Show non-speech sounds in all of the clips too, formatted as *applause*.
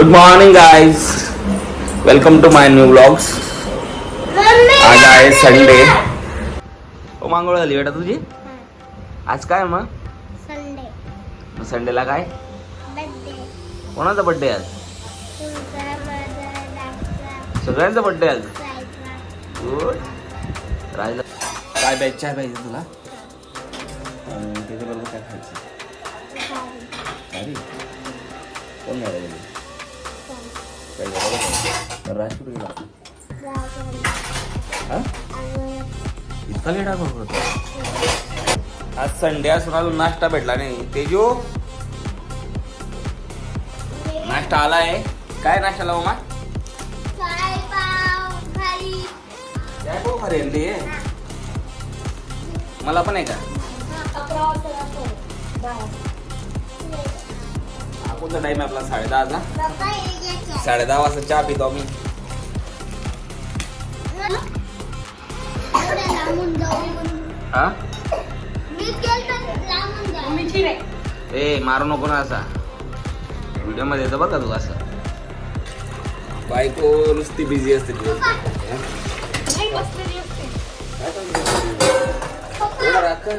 Good morning guys welcome to my new blogs आज आहे Sunday ओ मांगोळ झाली बेटा तुझी? आज काय मग? संडे संडेला काय? कोणाचा बड्डे आज? सगळ्यांचा बड्डे आज? राहिलं काय चहा पाहिजे तुला? त्याच्याबरोबर काय खायचं? कोण? काय झालं? तर राज कुठे गेला हा? इतका लेट आपण करतो आज संडे असून अजून नाश्ता भेटला नाही. तेजो? नाश्ता आलाय. काय नाश्ता लावू मा काय भाऊ आणली मला पण आहे का? कोणता टाइम आहे आपला? साडे दहाचा बाबा हे घ्यायचं साडे दहा वाजता चहा पितो आम्ही. हा? ए मारू नको ना असा. व्हिडिओमध्ये येतं बरं का तू असं? बायको नुसती बिझी असते. हा? राग काय?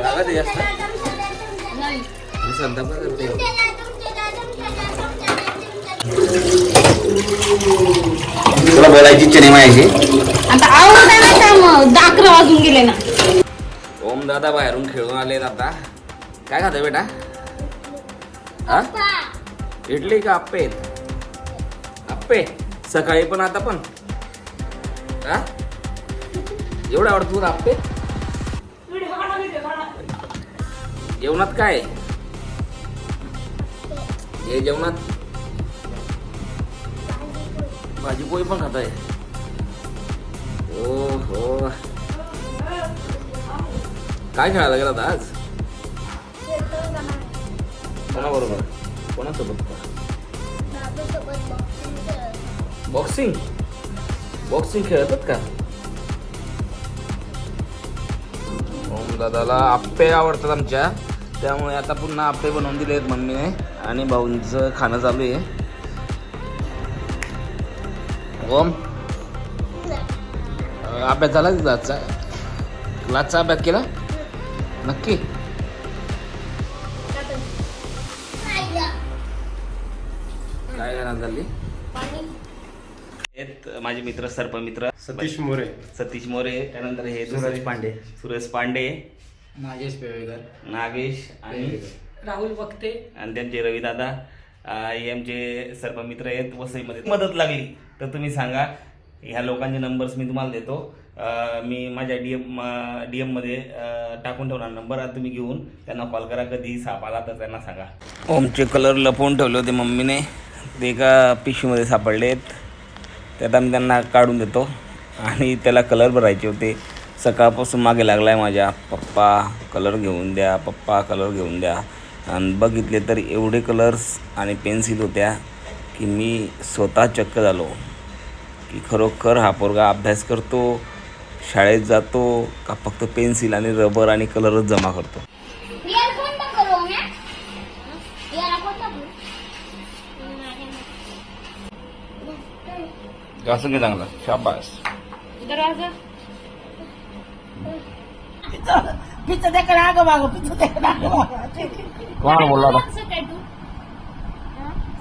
रागात जास्त? संताप करते तुला बोलायची इच्छा नाही माझी आता आवडत आहे ना त्या मग दहा अकरा वाजून गेले ना. ओम दादा बाहेरून खेळून आलेत आता. काय खातं बेटा? हा? इडली का आप्पे? आहेत आप्पे. सकाळी पण आता पण. हा? एवढं आवडत तुला आप्पे? जेवणात काय? हे जेवणात? भाजी पोळी पण खात आहे ओ हो काय खेळायला गेला होता आज? कोणाबरोबर? कोणासोबत? बॉक्सिंग बॉक्सिंग खेळतात का? ओम दादाला आप्पे आवडतात आमच्या. त्यामुळे आता पुन्हा आप्पे बनवून दिले आहेत मम्मीने आणि भाऊंचं खाणं चालू आहे. ओम. अभ्यास झाला आजचा? क्लासचा अभ्यास केला? नक्की. काय करणार झाली? माझे मित्र सर्पमित्र सतीश मोरे. सतीश मोरे त्यानंतर हे सूरज दुसरे- पांडे. सुरेश पांडे. नागेश पेवेकर. नागेश आणि राहुल वक्ते. आणि त्यांचे रविदादा हे आमचे सर्व मित्र आहेत वसईमध्ये मदत लागली. तर तुम्ही सांगा ह्या लोकांचे नंबर्स मी तुम्हाला देतो. मी माझ्या डी एम डी एममध्ये टाकून ठेवणार नंबर आणि तुम्ही घेऊन त्यांना कॉल करा. कधी साप आला तर त्यांना सांगा. ओमचे कलर लपवून ठेवले होते मम्मीने. ते एका पिशवीमध्ये सापडलेत. त्यात आम्ही त्यांना काढून देतो. आणि त्याला कलर भरायचे होते. सकाळपासून मागे लागला आहे माझ्या. पप्पा कलर घेऊन द्या. पप्पा कलर घेऊन द्या. आणि बघितले तर एवढे कलर्स आणि पेन्सिल होत्या की मी स्वतः चक्क झालो. की खरोखर हा पोरगा अभ्यास करतो शाळेत जातो का फक्त पेन्सिल आणि रबर आणि कलरच जमा करतो? की चांगलं. शाबास. दरवाजा पिझ्झा त्याकडे आगं मागं पिझ्झा त्याकडे आगं मागं कोणाला बोलला होता सकाळी तू?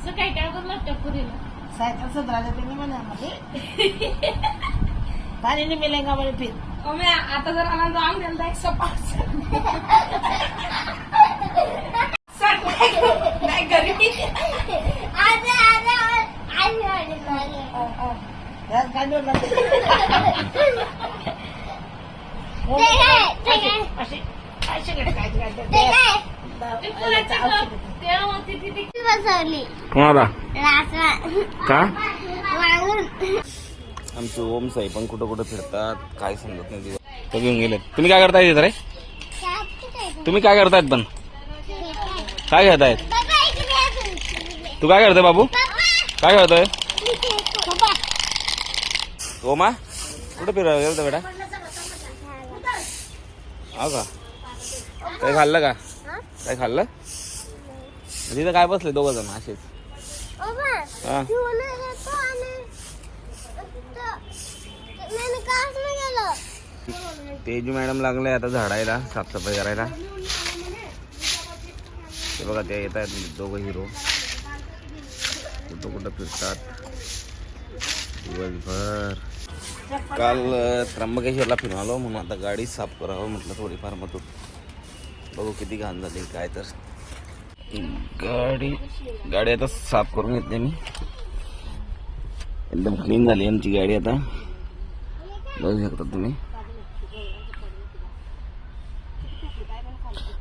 सकाळी काय करणार त्या पुरीला? सायकल सतराच्या त्यांनी म्हणामध्ये पाणी नाही मिळेगा म्हणे फिर? ओमे आता जर द्यायला एक नाही आज आज आज आज ती- बसवली कोणाला? का? आमचे ओम साई पण कुठं कुठं फिरतात काय समजत नाही दिवस. ते घेऊन गेलेत. तुम्ही काय करताय तिथं रे? तुम्ही काय करतायत पण? काय खेळतायत तू काय करतोय बाबू? काय खेळतोय ओमा कुठं फिरायला गेलं बेटा? हा का? काय खाल्लं का? काय खाल्लं? तिथं काय बसले दोघं जण असेच हा. तेजू मॅडम लागले आता झाडायला साफसफाई करायला. ते बघा ते येत आहेत दोघं हिरो. कुठं कुठं फिरतात. दिवसभर. काल त्र्यंबकेश्वरला फिरून आलो. म्हणून आता गाडी साफ करावं म्हटलं थोडीफार मग बघू किती घाण झाली काय तर. गाडी. गाडी आता साफ करून घेतली मी. एकदम क्लीन झाली आमची गाडी आता. बघू शकता तुम्ही.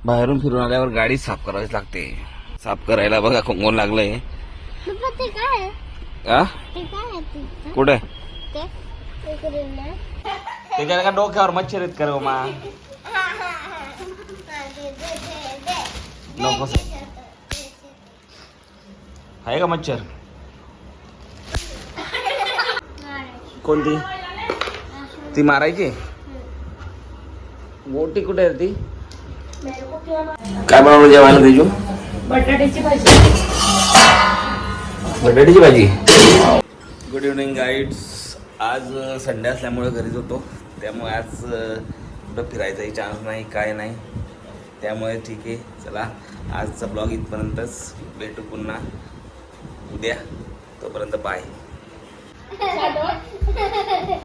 बाहेरून फिरून आल्यावर गाडी साफ करावीच लागते. साफ करायला बघा कोंगोन लागलंय. कुठे? ते त्याच्याला का डोक्यावर मच्छर येत करू मा? नको आहे का मच्छर? कोणती? ती मारायची? मोठी कुठे आहे ती? काय बनवलं जेवायला तेजू बटाट्याची भाजी. बटाट्याची भाजी? गुड इव्हनिंग गाईड्स आज संडे असल्यामुळे घरीच होतो. त्यामुळे आज कुठं फिरायचाही चान्स नाही काय नाही. त्यामुळे ठीक आहे. चला आजचा ब्लॉग इथपर्यंतच. भेटू पुन्हा. उद्या. तोपर्यंत बाय *laughs*